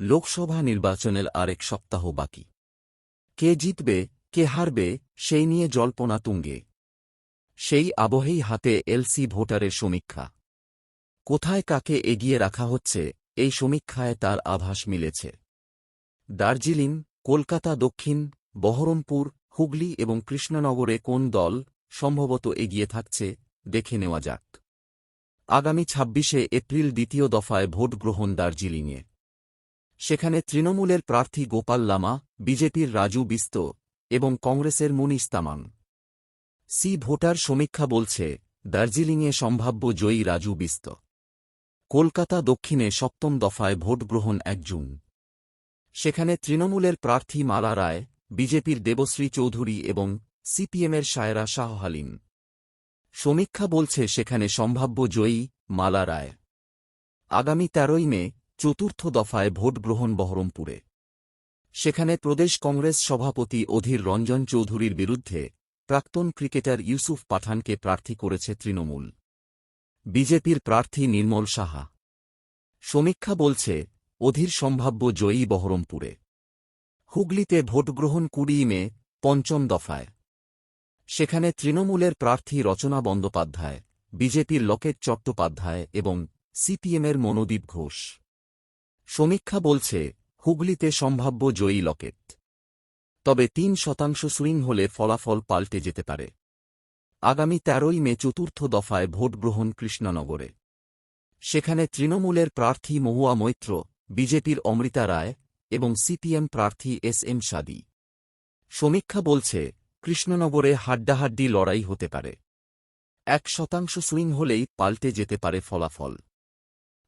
লোকসভা নির্বাচনের আরেক সপ্তাহ বাকি। কে জিতবে, কে হারবে, সেই নিয়ে জল্পনা তুঙ্গে। সেই আবহেই হাতে এলসি ভোটারের সমীক্ষা। কোথায় কাকে এগিয়ে রাখা হচ্ছে, এই সমীক্ষায় তার আভাস মিলেছে। দার্জিলিং, কলকাতা দক্ষিণ, বহরমপুর, হুগলি এবং কৃষ্ণনগরে কোন দল সম্ভবত এগিয়ে থাকছে, দেখে নেওয়া যাক। আগামী ছাব্বিশে এপ্রিল দ্বিতীয় দফায় ভোট গ্রহণ দার্জিলিংয়ে। সেখানে তৃণমূলের প্রার্থী গোপাল লামা, বিজেপির রাজু বিস্ত এবং কংগ্রেসের মুনিস তামাং। সি ভোটার সমীক্ষা বলছে, দার্জিলিংয়ে সম্ভাব্য জয়ী রাজু বিস্ত। কলকাতা দক্ষিণে সপ্তম দফায় ভোট গ্রহণ এক জুন। সেখানে তৃণমূলের প্রার্থী মালা রায়, বিজেপির দেবশ্রী চৌধুরী এবং সিপিএমের সায়রা শাহ হালিম। সমীক্ষা বলছে সেখানে সম্ভাব্য জয়ী মালা রায়। আগামী তেরোই মে চতুর্থ দফায় ভোট গ্রহণ বহরমপুরে। সেখানে প্রদেশ কংগ্রেস সভাপতি অধীর রঞ্জন চৌধুরীর বিরুদ্ধে প্রাক্তন ক্রিকেটার ইউসুফ পাঠানকে প্রার্থী করেছে তৃণমূল। বিজেপির প্রার্থী নির্মল সাহা। সমীক্ষা বলছে, অধীর সম্ভাব্য জয়ী বহরমপুরে। হুগলিতে ভোটগ্রহণ কুড়ি মে, পঞ্চম দফায়। সেখানে তৃণমূলের প্রার্থী রচনা বন্দ্যোপাধ্যায়, বিজেপির লকেট চট্টোপাধ্যায় এবং সিপিএমের মনোদীপ ঘোষ। সমীক্ষা বলছে, হুগলিতে সম্ভাব্য জয়ী লকেট। তবে তিন শতাংশ সুইং হলে ফলাফল পাল্টে যেতে পারে। আগামী তেরোই মে চতুর্থ দফায় ভোট গ্রহণ কৃষ্ণনগরে। সেখানে তৃণমূলের প্রার্থী মহুয়া মৈত্র, বিজেপির অমৃতা রায় এবং সিপিএম প্রার্থী এস এম সাদি। সমীক্ষা বলছে, কৃষ্ণনগরে হাড্ডাহাড্ডি লড়াই হতে পারে। এক শতাংশ সুইং হলেই পাল্টে যেতে পারে ফলাফল।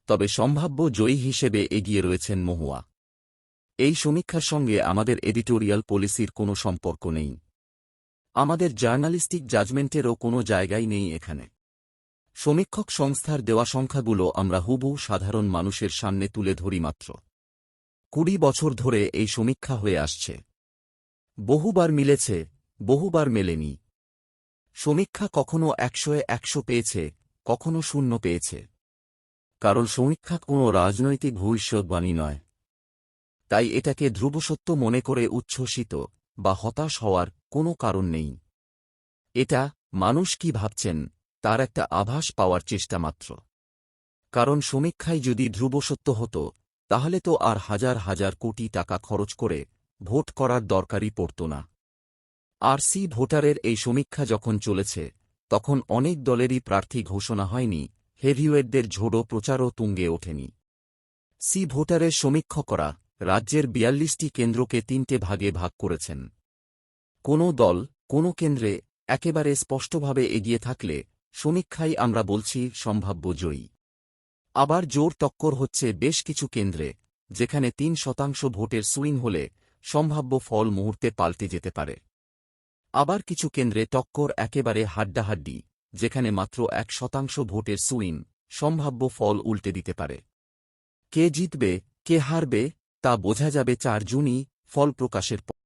তবে সম্ভাব্য জয়ী হিসেবে এগিয়ে রয়েছেন মহুয়া। এই সমীক্ষার সঙ্গে আমাদের এডিটোরিয়াল পলিসির কোনো সম্পর্ক নেই। আমাদের জার্নালিস্টিক জাজমেন্টেরও কোনো জায়গাই নেই এখানে। সমীক্ষক সংস্থার দেওয়া সংখ্যাগুলো আমরা হুবু সাধারণ মানুষের সামনে তুলে ধরি মাত্র। কুড়ি বছর ধরে এই সমীক্ষা হয়ে আসছে। বহুবার মিলেছে, বহুবার মেলেনি। সমীক্ষা কখনো একশোয় একশো পেয়েছে, কখনো শূন্য পেয়েছে। কারণ সমীক্ষা কোনো রাজনৈতিক ভবিষ্যৎবাণী নয়। তাই এটাকে ধ্রুবসত্য মনে করে উচ্ছ্বসিত বা হতাশ হওয়ার কোনো কারণ নেই। এটা মানুষ কি ভাবছেন, তার একটা আভাস পাওয়ার চেষ্টা মাত্র। কারণ সমীক্ষায় যদি ধ্রুবসত্য হতো, তাহলে তো আর হাজার হাজার কোটি টাকা খরচ করে ভোট করার দরকারই পড়ত না। আর সি ভোটারের এই সমীক্ষা যখন চলেছে, তখন অনেক দলেরই প্রার্থী ঘোষণা হয়নি হেভিওয়েটদের ঝোড়ো প্রচারও তুঙ্গে ওঠেনি। সি ভোটারের সমীক্ষকরা রাজ্যের বিয়াল্লিশটি কেন্দ্রকে তিনটে ভাগে ভাগ করেছেন। কোনো দল, কোনো কেন্দ্রে একেবারে স্পষ্টভাবে এগিয়ে থাকলে সমীক্ষাই আমরা বলছি সম্ভাব্য জয়ী। আবার জোর টক্কর হচ্ছে বেশ কিছু কেন্দ্রে, যেখানে তিন শতাংশ ভোটের সুইং হলে সম্ভাব্য ফল মুহূর্তে পাল্টে যেতে পারে। আবার কিছু কেন্দ্রে টক্কর একেবারে হাড্ডাহাড্ডি। যেখানে মাত্র এক শতাংশ ভোটের সুইং সম্ভাব্য ফল উল্টে দিতে পারে। কে জিতবে, কে হারবে, তা বোঝা যাবে চার জুনই ফল প্রকাশের পর।